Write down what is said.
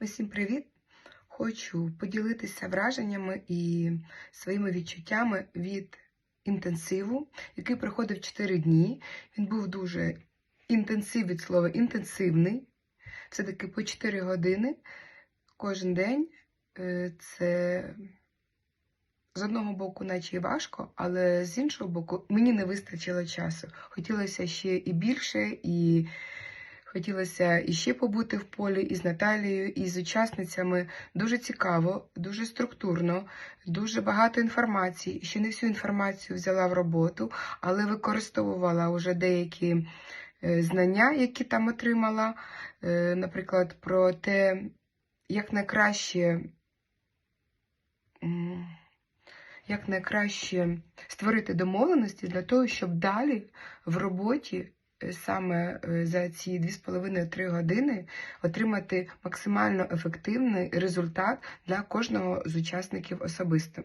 Усім привіт! Хочу поділитися враженнями і своїми відчуттями від інтенсиву, який проходив 4 дні. Він був дуже інтенсив від слова інтенсивний. Все-таки по 4 години кожен день. Е, Це з одного боку, наче і важко, але з іншого боку, мені не вистачило часу. Хотілося ще і більше, і хотілося іще побути в полі із Наталією, і з учасницями. Дуже цікаво, дуже структурно, дуже багато інформації. Ще не всю інформацію взяла в роботу, але використовувала вже деякі е, знання, які там отримала. Е, Наприклад, про те, як найкраще. Як найкраще створити домовленості для того, щоб далі в роботі саме е, за ці 2,5-3 години отримати максимально ефективний результат для кожного з учасників особисто.